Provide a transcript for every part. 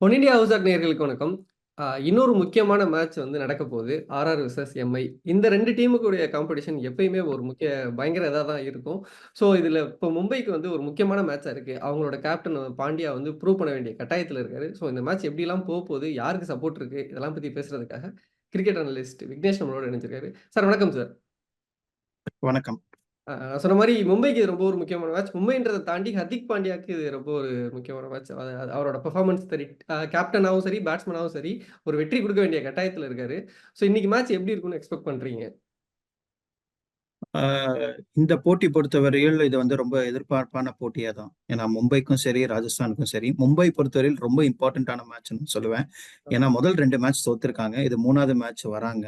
பொன்னிண்டியா India house add வணக்கம். இன்னொரு முக்கியமான மேட்ச் வந்து நடக்க போகுது. RR versus MI. இந்த ரெண்டு டீமுக்குடைய காம்படிஷன் எப்பயுமே ஒரு முக்கிய பயங்கர இதாக தான் இருக்கும். ஸோ, இதில் இப்போ மும்பைக்கு வந்து ஒரு முக்கியமான மேட்சாக இருக்கு. அவங்களோட கேப்டன் பாண்டியா வந்து ப்ரூவ் பண்ண வேண்டிய கட்டாயத்தில் இருக்காரு. ஸோ, இந்த மேட்ச் எப்படிலாம் போகுது யாருக்கு சப்போர்ட் இருக்குது இதெல்லாம் பற்றி பேசுறதுக்காக கிரிக்கெட் அனலிஸ்ட் விக்னேஷ் நம்மளோட இணைஞ்சிருக்காரு. சார் வணக்கம் சார். வணக்கம். நான் சொன்ன மாரி மும்பைக்கு இது ரொம்ப ஒரு முக்கியமான மேட்ச். மும்பைன்றத தாண்டி ஹர்திக் பாண்டியாக்கு இது ரொம்ப ஒரு முக்கியமான மேட்ச். அவரோட பெர்ஃபார்மன்ஸ் சரி, அ கேப்டனாவும் சரி, பேட்ஸ்மேனாவும் சரி, ஒரு வெற்றி குடுக்க வேண்டிய கட்டாயத்துல இருக்காரு. ஸோ, இன்னைக்கு மேட்ச் எப்படி இருக்கும்னு எக்ஸ்பெக்ட் பண்றீங்க? இந்த போட்டி பொறுத்தவரையில் இது வந்து ரொம்ப எதிர்பார்ப்பான போட்டியா தான். ஏன்னா மும்பைக்கும் சரி, ராஜஸ்தானுக்கும் சரி, மும்பை பொறுத்தவரையில் ரொம்ப இம்பார்ட்டன்ட்டான மேட்ச்ன்னு சொல்லுவேன். ஏன்னா முதல் 2 மேட்ச் தோத்துருக்காங்க. இது 3வது மேட்ச் வராங்க.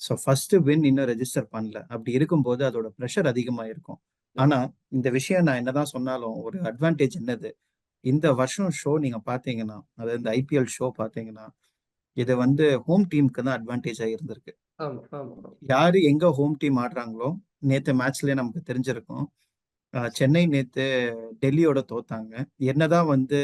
ஸோ, ஃபர்ஸ்ட் வின் இன்னும் ரெஜிஸ்டர் பண்ணல. அப்படி இருக்கும்போது அதோட பிரஷர் அதிகமா இருக்கும். ஆனா, இந்த விஷயம் நான் என்னதான் சொன்னாலும் ஒரு அட்வான்டேஜ் என்னது? இந்த வருஷம் ஷோ நீங்க பார்த்தீங்கன்னா, அதாவது இந்த ஐபிஎல் ஷோ பார்த்தீங்கன்னா, இது வந்து ஹோம் டீமுக்கு தான் அட்வான்டேஜா இருந்திருக்கு. யாரு எங்க ஹோம் டீம் ஆடுறாங்களோ, நேத்து மேட்ச்லயே நமக்கு தெரிஞ்சிருக்கும். சென்னை நேத்து டெல்லியோட தோத்தாங்க. என்னதான் வந்து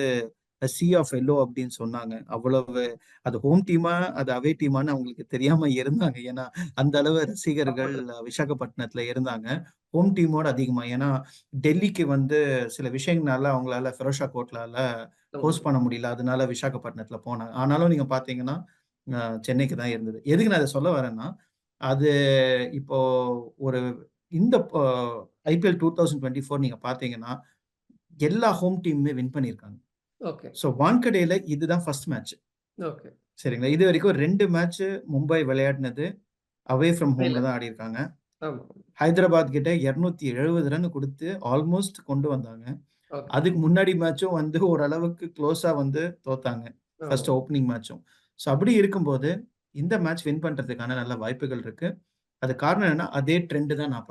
சீ ஆஃப் எல்லோ அப்படின்னு சொன்னாங்க. அவ்வளவு அது ஹோம் டீமா, அது அவே டீமான்னு அவங்களுக்கு தெரியாம இருந்தாங்க. ஏன்னா, அந்த அளவு ரசிகர்கள் விசாகப்பட்டினத்துல இருந்தாங்க. ஹோம் டீமோட அதிகமா. ஏன்னா, டெல்லிக்கு வந்து சில விஷயங்கள்னால அவங்களால ஃபெரோஷா கோட்லால ஹோஸ்ட் பண்ண முடியல. அதனால விசாகப்பட்டினத்துல போனாங்க. ஆனாலும் நீங்க பார்த்தீங்கன்னா, அ சென்னைக்கு தான் இருந்தது. எதுக்கு நான் இத சொல்ல வரேன்னா, அது இப்போ ஒரு இந்த ஐபிஎல் 2024 நீங்க பார்த்தீங்கன்னா, எல்லா ஹோம் டீமுமே வின் பண்ணியிருக்காங்க. ஓகே. ஸோ, வான்கடேல இதுதான் ஃபர்ஸ்ட் மேட்ச். ஓகே. சரிங்களா? இதுவரைக்கும் 2 மேட்ச் மும்பை விளையாடினது அவே ஃப்ரம் ஹோம்ல. தான் ஆடியிருக்காங்க. ஆமா. ஹைதராபாத் கிட்ட 270 ரன் குடுத்து ஆல்மோஸ்ட் கொண்டு வந்தாங்க. அதுக்கு முன்னாடி மேட்சும் வந்து ஓரளவுக்கு க்ளோஸா வந்து தோத்தாங்க. ஃபர்ஸ்ட். ஓப்பனிங் மேட்சும். ஸோ, அப்படி இருக்கும்போது இந்த மேட்ச் வின் பண்றதுக்கான நல்ல வாய்ப்புகள் இருக்கு. அது காரணம் என்னன்னா, அதே ட்ரெண்ட் தான் நான்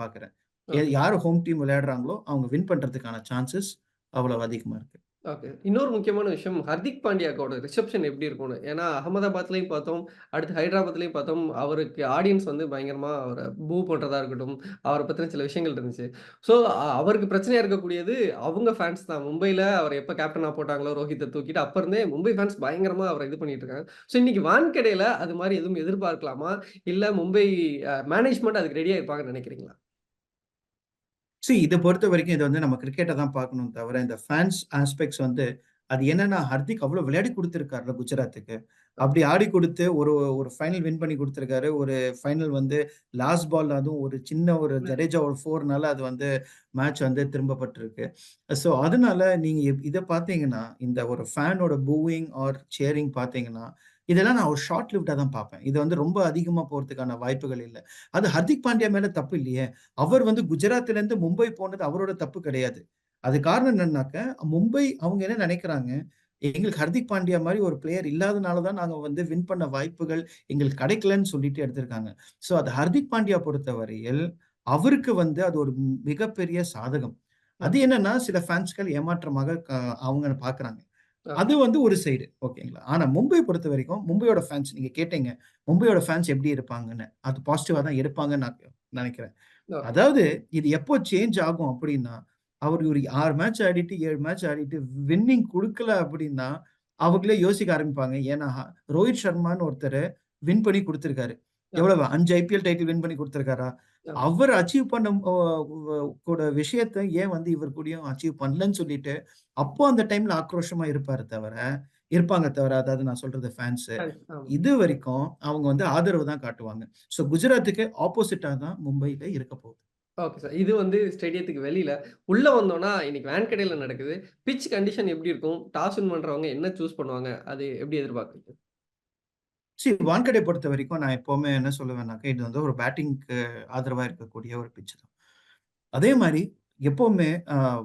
ஓகே. யாரு ஹோம் டீம் விளையாடுறாங்களோ, அவங்க வின் பண்றதுக்கான சான்சஸ் அவ்வளவு அதிகமா இருக்கு. ஓகே. இன்னொரு முக்கியமான விஷயம் ஹர்திக் பாண்டியாக்கோட ரிசப்ஷன் எப்படி இருக்கும்னு. ஏன்னா, அகமதாபாத்லையும் பார்த்தோம். அடுத்து ஹைதராபாத்லையும் பார்த்தோம். அவருக்கு ஆடியன்ஸ் வந்து பயங்கரமாக அவரை பூ பண்ணுறதா இருக்கட்டும், அவரை பற்றின சில விஷயங்கள் இருந்துச்சு. ஸோ, அவருக்கு பிரச்சனையாக இருக்கக்கூடியது அவங்க ஃபேன்ஸ் தான். மும்பையில் அவர் எப்போ கேப்டனாக போட்டாங்களோ ரோஹித்தை தூக்கிட்டு, அப்போ இருந்தே மும்பை ஃபேன்ஸ் பயங்கரமாக அவரை இது பண்ணிட்டு இருக்காங்க. ஸோ, இன்னைக்கு வான்கடையில் அது மாதிரி எதுவும் எதிர்பார்க்கலாமா? இல்லை மும்பை மேனேஜ்மெண்ட் அதுக்கு ரெடியாக இருப்பாங்கன்னு நினைக்கிறீங்களா? சி பொறுத்த வரைக்கும் இது வந்து நம்ம கிரிக்கெட்டை தான் பார்க்கணும் தவிர, இந்த ஃபேன்ஸ் ஆஸ்பெக்ட்ஸ் வந்து அது என்னன்னா, ஹர்திக் அவ்வளோ விளையாடி கொடுத்துருக்காருல குஜராத்துக்கு. அப்படி ஆடி கொடுத்து ஒரு ஒரு ஃபைனல் வின் பண்ணி கொடுத்துருக்காரு ஒரு ஃபைனல் வந்து லாஸ்ட் பால் அதுவும் ஒரு சின்ன ஒரு ஜடேஜா ஒரு ஃபோர்னால அது வந்து மேட்ச் வந்து திரும்பப்பட்டிருக்கு. ஸோ, அதனால நீங்க இதை பார்த்தீங்கன்னா, இந்த ஒரு ஃபேனோட பூவிங் ஆர் சேரிங் பார்த்தீங்கன்னா, இதெல்லாம் நான் ஒரு ஷார்ட் லிஃப்டாக தான் பார்ப்பேன். இது வந்து ரொம்ப அதிகமாக போகிறதுக்கான வாய்ப்புகள் இல்லை அது ஹர்திக் பாண்டியா மேலே தப்பு இல்லையே! அவர் வந்து குஜராத்லேருந்து மும்பை போனது அவரோட தப்பு கிடையாது. அது காரணம் என்னன்னாக்க, மும்பை அவங்க என்ன நினைக்கிறாங்க, எங்களுக்கு ஹர்திக் பாண்டியா மாதிரி ஒரு பிளேயர் இல்லாதனால தான் நாங்கள் வந்து வின் பண்ண வாய்ப்புகள் எங்களுக்கு கிடைக்கலன்னு சொல்லிட்டு எடுத்திருக்காங்க. ஸோ, அது ஹர்திக் பாண்டியா பொறுத்தவரையில், அவருக்கு வந்து அது ஒரு மிகப்பெரிய சாதகம். அது என்னன்னா, சில ஃபேன்ஸ்கள் ஏமாற்றமாக க அவங்க பார்க்குறாங்க. அது வந்து ஒரு சைடு ஓகேங்களா? ஆனா மும்பை பொறுத்தவரைக்கும், மும்பையோட ஃபேன்ஸ் நீங்க கேட்டீங்க. மும்பையோட ஃபேன்ஸ் எப்படி இருப்பாங்கன்னு. அது பாசிட்டிவா தான் இருப்பாங்கன்னு நான் நினைக்கிறேன். அதாவது இது எப்போ சேஞ்ச் ஆகும் அப்படின்னா, அவர் ஒரு 6 மேட்ச் ஆடிட்டு, 7 மேட்ச் ஆடிட்டு வின்னிங் குடுக்கல அப்படின்னா, அவங்களே யோசிக்க ஆரம்பிப்பாங்க. ஏன்னா, ரோஹித் சர்மான்னு ஒருத்தரு வின் பண்ணி குடுத்திருக்காரு. எவ்வளவு 5 ஐபிஎல் டைட்டில் வின் பண்ணி குடுத்திருக்காரா? அவர் அச்சீவ் பண்ண அ வ கூட விஷயத்த ஏன் வந்து இவர் கூடயும் அச்சீவ் பண்ணலன்னு சொல்லிட்டு, அப்போ அந்த டைம்ல ஆக்ரோஷமா இருப்பாரு தவிர இருப்பாங்க தவிர, அதாவது நான் சொல்றது ஃபேன்ஸு. ஆமா. இதுவரைக்கும் அவங்க வந்து ஆதரவு தான் காட்டுவாங்க. ஸோ, குஜராத்துக்கு ஆப்போசிட்டா தான் மும்பைல இருக்க போகுது. Okay sir. இது வந்து ஸ்டேடியத்துக்கு வெளியில. உள்ள வந்தோம்னா, இன்னைக்கு வான்கடேல நடக்குது. பிட்ச் கண்டிஷன் எப்படி இருக்கும்? டாஸ் வின் பண்றவங்க என்ன சூஸ் பண்ணுவாங்க? அது எப்படி எதிர்பார்க்குறீங்க? சி வான்கடே பொறுத்தவரைக்கும் நான் எப்பவுமே என்ன சொல்லுவேன்னாக்க, இது வந்து ஒரு பேட்டிங்க்கு ஆதரவா இருக்கக்கூடிய ஒரு பிட்ச் தான். அதே மாரி எப்பவுமே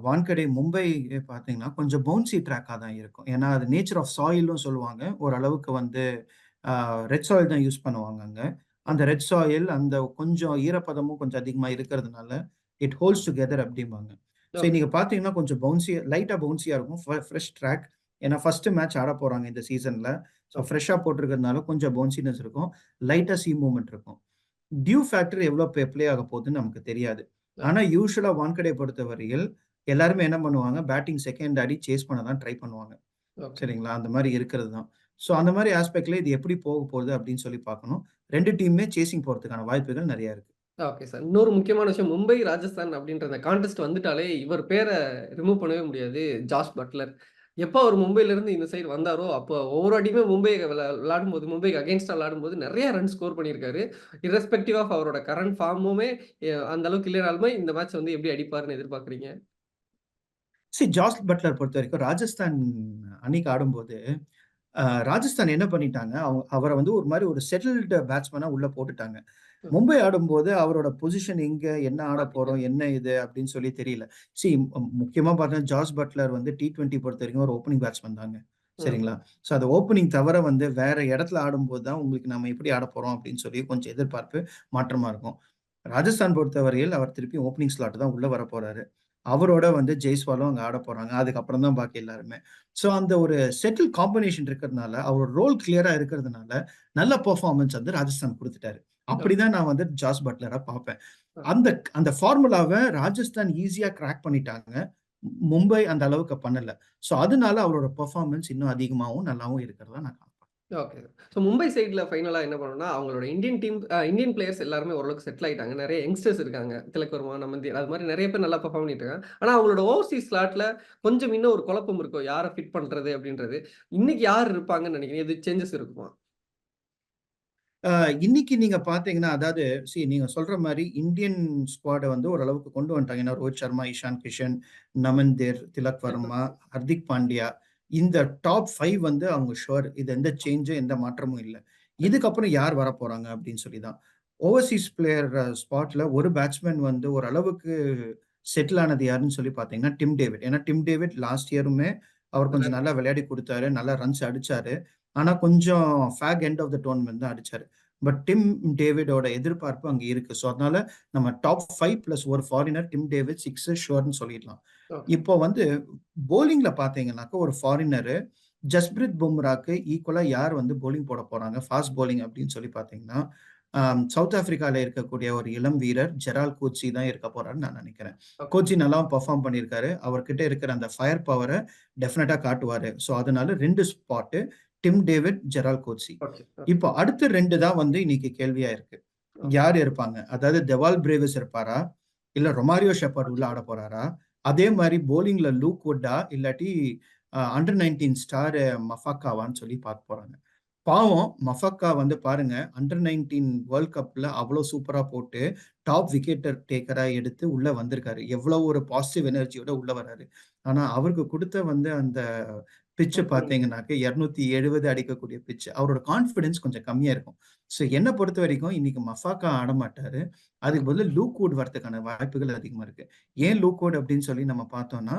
வான்கடே மும்பை பார்த்தீங்கன்னா, கொஞ்சம் பவுன்சி ட்ராக்கா தான் இருக்கும். ஏன்னா, அது நேச்சர் ஆஃப் சாயில்ன்னு சொல்லுவாங்க. ஓரளவுக்கு வந்து ரெட் சாயில் தான் யூஸ் பண்ணுவாங்க அங்க. அந்த ரெட் சாயில் அந்த கொஞ்சம் ஈரப்பதமும் கொஞ்சம் அதிகமா இருக்கிறதுனால, இட் ஹோல்ட்ஸ் டுகெதர் அப்படிம்பாங்க. ஸோ. நீங்க பார்த்தீங்கன்னா, கொஞ்சம் பவுன்சியா லைட்டா பவுன்சியா இருக்கும். ஃப்ர ஃப்ரெஷ் ட்ராக். ஏன்னா, ஃபர்ஸ்ட் மேட்ச் ஆடப் போறாங்க இந்த சீசன்ல. So, okay. ஃப்ரெஷ்ஷா போட்டிருக்கிறதுனால கொஞ்சம் பவுன்சினஸ் இருக்கும். லைட்டா சீம் மூவ்மெண்ட் இருக்கும். டியூ ஃபேக்டர் எவ்வளோ ப்ளே ஆகப் போகுதுன்னு நமக்கு தெரியாது. ஆனா, யூசுவலா வான்கடே பொறுத்தவரையில் எல்லாருமே என்ன பண்ணுவாங்க, பேட்டிங் செகண்ட் ஆடி சேஸ் பண்ண தான் ட்ரை பண்ணுவாங்க. சரிங்களா? அந்த மாரி இருக்கிறது தான். ஸோ அந்த மாரி ஆஸ்பெக்ட்ல இது எப்படி போக போகுது அப்படின்னு சொல்லி பார்க்கணும். 2 டீமுமே சேசிங் போறதுக்கான வாய்ப்புகள் நெறைய இருக்கு. Okay sir. இன்னொரு முக்கியமான விஷயம் மும்பை, ராஜஸ்தான் அப்படின்ற அந்த கான்டெஸ்ட் வந்துட்டாலே இவர் பேர ரிமூவ் பண்ணவே முடியாது. Jos Buttler. எப்போ அவர் மும்பையிலேருந்து இந்த சைடு வந்தாரோ, அப்போ ஒவ்வொரு அடியுமே மும்பை விளா விளையாடும்போது மும்பைக்கு அகைன்ஸ்டா விளாடும்போது நிறைய ரன் ஸ்கோர் பண்ணியிருக்காரு. இரஸ்பெக்டிவ் ஆஃப் அவரோட கரண்ட் ஃபார்முமே அந்த அளவுக்கு இல்லைனாலுமே இந்த மேட்ச் வந்து எப்படி அடிப்பாருன்னு எதிர்பார்க்குறீங்க? சி ஜாஸ் பட்லர் பொறுத்த வரைக்கும் ராஜஸ்தான் அணிக்கு ஆடும்போது, ராஜஸ்தான் என்ன பண்ணிட்டாங்க, அவங்க அவரை வந்து ஒரு மாதிரி ஒரு செட்டில்டு பேட்ஸ்மேனாக உள்ளே போட்டுட்டாங்க. மும்பை ஆடும்போது அவரோட பொசிஷன் எங்க, என்ன ஆட. போறோம், என்ன இது அப்படின்னு சொல்லி தெரியல. சி முக்கியமா பார்த்தீங்கன்னா, ஜாஸ் பட்லர் வந்து டி20 பொறுத்தவரைக்கும் ஒரு ஓப்பனிங் பேட்ஸ்மேன் தாங்க. சரிங்களா? ஸோ அந்த ஓப்பனிங் தவிர வந்து வேற இடத்துல ஆடும்போது தான் உங்களுக்கு நம்ம எப்படி ஆடப் போறோம் அப்படின்னு சொல்லி கொஞ்சம் எதிர்பார்ப்பு மாற்றமா இருக்கும். ராஜஸ்தான் பொறுத்தவரையில் அவர் திருப்பி ஓப்பனிங் ஸ்லாட் தான் உள்ள வரப்போறாரு. அவரோட வந்து ஜெய்ஸ்வாலும் அங்க ஆடப் போறாங்க. அதுக்கப்புறம் தான் பாக்கி எல்லாருமே. ஸோ அந்த ஒரு செட்டில் காம்பினேஷன் இருக்கிறதுனால, அவரோட ரோல் கிளியரா இருக்கிறதுனால, நல்ல பெர்ஃபார்மன்ஸ் வந்து ராஜஸ்தான் குடுத்துட்டாரு. அப்படிதான் நான் வந்து ஜாஸ் பட்லர பார்ப்பேன். அந்த அந்த ஃபார்முலாவ ராஜஸ்தான் ஈஸியா கிராக் பண்ணிட்டாங்க. மும்பை அந்த அளவுக்கு பண்ணல. ஸோ அதனால அவரோட பெர்ஃபார்மன்ஸ் இன்னும் அதிகமாவும், நல்லாவும் இருக்கிறதா நான். ஓகே. ஸோ மும்பை சைட்ல ஃபைனலா என்ன பண்ணணும்னா, அவங்களோட இந்தியன் டீம் இந்தியன் பிளேயர்ஸ் எல்லாருமே ஓரளவுக்கு செட்டில் ஆயிட்டாங்க. நெறைய யங்ஸ்டர்ஸ் இருக்காங்க. திலக் வர்மா, நமந்தி அது மாரி நெறைய பேர் நல்லா பெர்ஃபார்ம் பண்ணிட்டு இருக்காங்க. ஆனா அவங்களோட ஓவர்சீஸ் ஸ்லாட்ல கொஞ்சம் இன்னும் ஒரு குழப்பம் இருக்கும். யார ஃபிட் பண்றது அப்படின்றது. இன்னைக்கு யார் இருப்பாங்கன்னு நெனைக்கிறீங்க? எது சேஞ்சஸ் இருக்குமா? இன்னைக்கு நீங்க பார்த்தீங்கன்னா, அதாவது சி நீங்க சொல்ற மாரி இந்தியன் ஸ்குவாட வந்து ஓரளவுக்கு கொண்டு வந்துட்டாங்க. ஏன்னா ரோஹித் சர்மா, இஷான் கிஷன், நமந்தீர், திலக் வர்மா, ஹர்திக் பாண்டியா இந்த டாப் 5 வந்து அவங்க ஷூர். இது எந்த சேஞ்சும் எந்த மாற்றமும் இல்ல. இதுக்கப்புறம் யார் வரப்போறாங்க அப்படின்னு சொல்லி தான். ஓவர்சீஸ் பிளேயர் ஸ்பாட்ல ஒரு பேட்ஸ்மேன் வந்து ஓரளவுக்கு செட்டில் ஆனது யாருன்னு சொல்லி பார்த்தீங்கன்னா, டிம் டேவிட். ஏன்னா டிம் டேவிட் லாஸ்ட் இயருமே அவர் கொஞ்சம் நல்லா விளையாடி குடுத்தாரு. நல்லா ரன்ஸ் அடிச்சாரு. ஆனா கொஞ்சம் back end of the tournament தான் அடிச்சாரு. பட் டிம் டேவிடோட எதிர்பார்ப்பு அங்க இருக்கு. ஸோ அதனால நம்ம டாப் 5 பிளஸ் ஒரு ஃபாரினர் டிம் டேவிட் 6 ஷூர்ன்னு சொல்லிடலாம். இப்போ வந்து பவுலிங்ல பார்த்தீங்கன்னாக்க ஒரு ஃபாரினரு ஜஸ்பிரித் பும்ராக்கு ஈக்குவலா யார் வந்து பவுலிங் போட போறாங்க, ஃபாஸ்ட் பவுலிங் அப்படின்னு சொல்லி பார்த்தீங்கன்னா, அ சவுத் ஆப்பிரிக்கால இருக்கக்கூடிய ஒரு இளம் வீரர் ஜெரால்ட் கோட்ஸி தான் இருக்க போறாருன்னு நான் நினைக்கிறேன். கோட்ஸி நல்லாவும் பெர்ஃபார்ம் பண்ணியிருக்காரு. அவர்கிட்ட இருக்கிற அந்த ஃபயர் பவர டெஃபினட்டா காட்டுவாரு. ஸோ அதனால 2 spot Tim David. Okay. Okay. இப்போ அடுத்த 2 தான் வந்து இன்னைக்கு கேள்வியா இருக்கு. யார் இருப்பாங்க? அதாவது டெவால் பிரேவிஸ் இருப்பாரா? இல்ல ரொமாரியோ ஷெப்பர்ட் உள்ள ஆடப் போறாரா? அதே மாரி பவுலிங்ல லூக் வுட்டா? இல்லாட்டி அண்டர் 19 ஸ்டார் மஃபாக்காவான்னு சொல்லி பார்க்க போறாங்க. பாவம் மஃபாக்கா வந்து பாருங்க, அண்டர் 19 வேர்ல்ட் கப்ல அவ்ளோ சூப்பரா போட்டு, டாப் விக்கெட்டர் டேக்கரா எடுத்து உள்ள வந்திருக்காரு. எவ்வளோ ஒரு பாசிட்டிவ் எனர்ஜியோட உள்ள வராரு. ஆனா அவருக்கு குடுத்த வந்து அந்த ஓப்பனிங். பார்த்தீங்கன்னாக்க 270 அடிக்கக்கூடிய பிட்ச். அவரோட கான்ஃபிடன்ஸ் கொஞ்சம் கம்மியா இருக்கும். ஸோ என்ன பொறுத்தவரைக்கும் இன்னைக்கு மஃபாக்கா ஆடமாட்டாரு. அதுக்கு பதிலா லூக் வுட் வரதுக்கான வாய்ப்புகள் அதிகமா இருக்கு. ஏன் லூக் வுட் அப்படின்னு சொல்லி நம்ம பார்த்தோம்னா,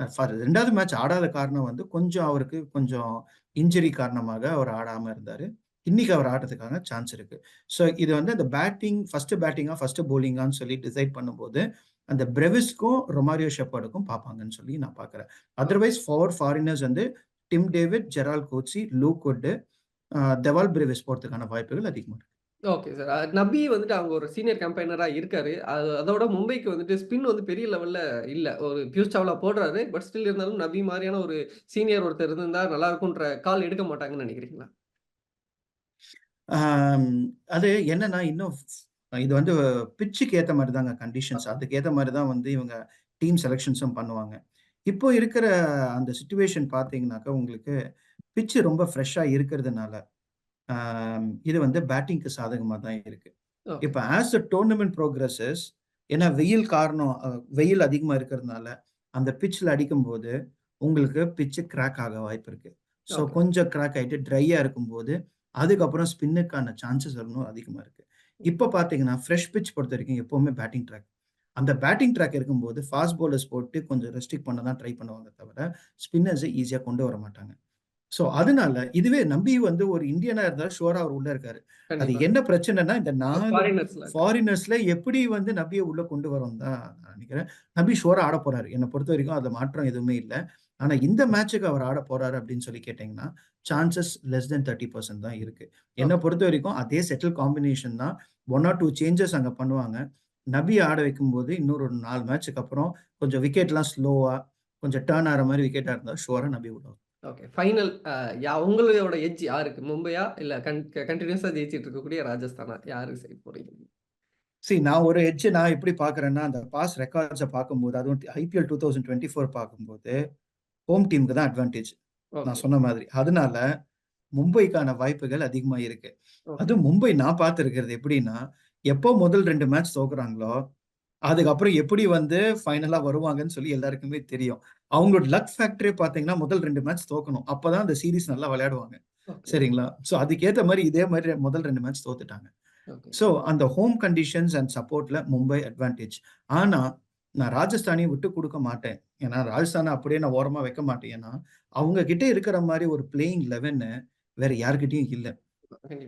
அ ஃபார் 2வது மேட்ச் ஆடாத காரணம் வந்து கொஞ்சம் அவருக்கு கொஞ்சம் இன்ஜுரி காரணமாக அவர் ஆடாம இருந்தாரு. இன்னைக்கு அவர் ஆடுறதுக்கான சான்ஸ் இருக்கு. ஸோ இது வந்து அந்த பேட்டிங் ஃபர்ஸ்ட் பேட்டிங்கா, ஃபர்ஸ்ட் பவுலிங்கான்னு சொல்லி டிசைட் பண்ணும்போது, அந்த பிரெவிஸ்க்கும், ரொமாரியோ ஷெப்பர்டுக்கும் பார்ப்பாங்கன்னு சொல்லி நான் பார்க்குறேன் அதர்வைஸ் ஃபோர் ஃபாரினர்ஸ் வந்து Tim David, Gerald Coetzee Luke Wood, அ டெவால் போறதுக்கான வாய்ப்புகள் அதிகமாக இருக்கு. Okay sir. அ நபி வந்துட்டு அவங்க ஒரு சீனியர் கேம்பெயினரா இருக்காரு. அது அதோட மும்பைக்கு வந்துட்டு ஸ்பின் வந்து பெரிய லெவல்ல இல்ல. ஒரு பியூஸ் சாவ்லா போடுறாரு. பட் ஸ்டில் இருந்தாலும் நபி மாதிரியான ஒரு சீனியர் ஒருத்தர் இருந்திருந்தா நல்லா இருக்கும்ன்ற கால் எடுக்க மாட்டாங்கன்னு நினைக்கிறீங்களா ஆம், அது என்னன்னா இன்னும் இது வந்து பிச்சுக்கு ஏத்த மாதிரி தாங்க கண்டிஷன்ஸ். அதுக்கு ஏத்த தான் வந்து இவங்க டீம் செலக்ஷன்ஸும் பண்ணுவாங்க. இப்போ இருக்கிற அந்த சுச்சுவேஷன் பார்த்தீங்கன்னாக்க, உங்களுக்கு பிச்சு ரொம்ப ஃப்ரெஷ்ஷாக இருக்கிறதுனால, இது வந்து பேட்டிங்க்கு சாதகமா தான் இருக்கு. இப்ப ஆஸ் த டோர்னமென்ட் புரோகிரஸஸ் ஏன்னா வெயில் காரணம் அ வெயில் அதிகமா இருக்கிறதுனால, அந்த பிட்ச்ல அடிக்கும்போது, உங்களுக்கு பிட்ச் கிராக் ஆக வாய்ப்பு இருக்கு. ஸோ. கொஞ்சம் கிராக் ஆயிட்டு ட்ரையா இருக்கும்போது, அதுக்கப்புறம் ஸ்பின்னுக்கான சான்சஸ் இன்னும் அதிகமா இருக்கு. இப்ப பார்த்தீங்கன்னா, ஃப்ரெஷ் பிட்ச் பொறுத்தவரைக்கும் எப்பவுமே பேட்டிங் ட்ராக். அந்த பேட்டிங் ட்ராக் இருக்கும்போது ஃபாஸ்ட் பவுலர்ஸ் போட்டு கொஞ்சம் ரெஸ்ட்ரிக்ட் பண்ண தான் ட்ரை பண்ணுவாங்க தவிர, ஸ்பின்னர்ஸ ஈஸியா கொண்டு வர மாட்டாங்க. ஸோ அதனால இதுவே நம்பி வந்து ஒரு இந்தியனா இருந்தா ஷூரா அவர் உள்ள இருக்காரு. அது. என்ன பிரச்சனைன்னா, இந்த 4 ஃபாரினர்ஸ்ல. எப்படி வந்து நபிய உள்ள கொண்டு வரோம்னு தான் நான் நினைக்கிறேன். நபி ஷூரா ஆடப் போறாரு. என்ன பொறுத்தவரைக்கும் அதுல மாற்றம் எதுவுமே இல்ல. ஆனா இந்த மேட்ச்சுக்கு அவர் ஆடப் போறாரு அப்படின்னு சொல்லி கேட்டீங்கன்னா, சான்சஸ் லெஸ் தென் 30% தான் இருக்கு. என்ன ஓகே. பொறுத்தவரைக்கும் அதே செட்டில் காம்பினேஷன் தான். 1 ஆர் 2 சேஞ்சஸ் அங்க பண்ணுவாங்க. நபிய ஆட வைக்கும்போது இன்னொரு ஒரு 4 மேட்ச்சுக்கு அப்புறம் கொஞ்சம் விக்கெட்லாம் ஸ்லோவா, கொஞ்சம் டர்ன் ஆற மாரி விக்கெட்டா இருந்தா ஷூரா நபி வரும். ஓகே. ஃபைனல் யா உங்களோட எட்ஜ் யாருக்கு? மும்பையா? இல்ல கன் கன்டினியூஸா ஜெயிச்சுட்டு இருக்கக்கூடிய ராஜஸ்தானா? யாருக்கு சைட் போறீங்க? சி நான் ஒரு எட்ஜ் நான் எப்படி பார்க்குறேன்னா, அந்த பாஸ் ரெக்கார்ட்ஸ பார்க்கும்போது, அதுவும் ஐபிஎல் 2024 பார்க்கும்போது, ஹோம் டீமுக்கு தான் அட்வான்டேஜ். நான் சொன்ன மாதிரி. அதனால மும்பைக்கான வாய்ப்புகள் அதிகமா இருக்கு. அதுவும் மும்பை நான் பார்த்திருக்கிறது எப்படின்னா, எப்போ முதல் 2 மேட்ச் தோக்குறாங்களோ, அதுக்கப்புறம் எப்படி வந்து ஃபைனலா வருவாங்கன்னு சொல்லி எல்லாருக்குமே தெரியும். அவங்களோட லக் ஃபேக்டரே பார்த்தீங்கன்னா, முதல் 2 மேட்ச் தோக்கணும். அப்பதான் அந்த சீரிஸ் நல்லா விளையாடுவாங்க. சரிங்களா? ஸோ அதுக்கேத்த மாரி இதே மாரி முதல் 2 மேட்ச் தோத்துட்டாங்க. ஸோ அந்த ஹோம் கண்டிஷன்ஸ் அண்ட் சப்போர்ட்ல மும்பை அட்வான்டேஜ். ஆனா, நான் ராஜஸ்தானையும் விட்டுக் குடுக்க மாட்டேன். ஏன்னா, ராஜஸ்தான அப்படியே நான் ஓரமா வைக்க மாட்டேன். ஏன்னா, அவங்க கிட்ட இருக்கிற மாரி ஒரு பிளேயிங் 11 வேற யார்கிட்டயும் இல்ல.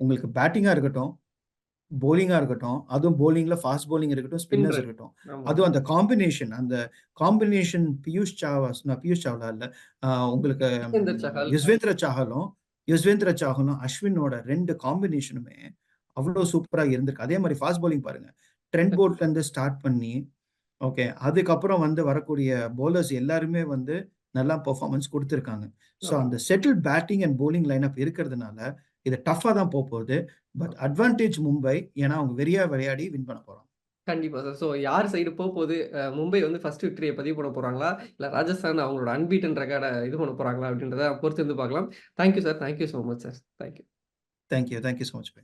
உங்களுக்கு பேட்டிங்கா இருக்கட்டும், பவுலிங்கா இருக்கட்டும், அதுவும் பவுலிங்ல ஃபாஸ்ட் பவுலிங் இருக்கட்டும், ஸ்பின்னர்ஸ் ஸ்பின்னர். இருக்கட்டும். அதுவும் அந்த காம்பினேஷன் அந்த காம்பினேஷன் பியூஷ் சாவஸ் பியூஷ் சாவ்லா இல்ல. உங்களுக்கு யுஸ்வேந்தர் சஹால். யுஸ்வேந்திர சாஹலும் யுஸ்வேந்திர சாஹலும், அஸ்வினோட 2 காம்பினேஷனுமே அவ்ளோ சூப்பரா இருந்திருக்கு. அதே மாரி ஃபாஸ்ட் பவுலிங் பாருங்க. ட்ரெண்ட் போல்ட்ல இருந்து ஸ்டார்ட் பண்ணி, ஓகே. அதுக்கப்புறம் வந்து வரக்கூடிய பவுலர்ஸ் எல்லாருமே வந்து நல்லா பெர்ஃபார்மன்ஸ் குடுத்திருக்காங்க. ஸோ. அந்த settled batting and bowling lineup இருக்கிறதுனால, இது டஃப்பா தான் போப்போது. But advantage Mumbai. ஏன்னா, அவங்க வெறியா விளையாடி வின் பண்ண போறாங்க. கண்டிப்பா சார். ஸோ யார் சைடு போப்போது? அ மும்பை வந்து ஃபர்ஸ்ட் விக்டரிய பதிவு பண்ண போறாங்களா? இல்ல ராஜஸ்தான் அவங்களோட அன்பீட்டன் ரெக்கார்ட இது பண்ண போறாங்களா? அப்படின்றத பொறுத்திருந்து பார்க்கலாம். Thank you sir. Thank you so much sir. Thank you. Thank you. Thank you so much. Bye.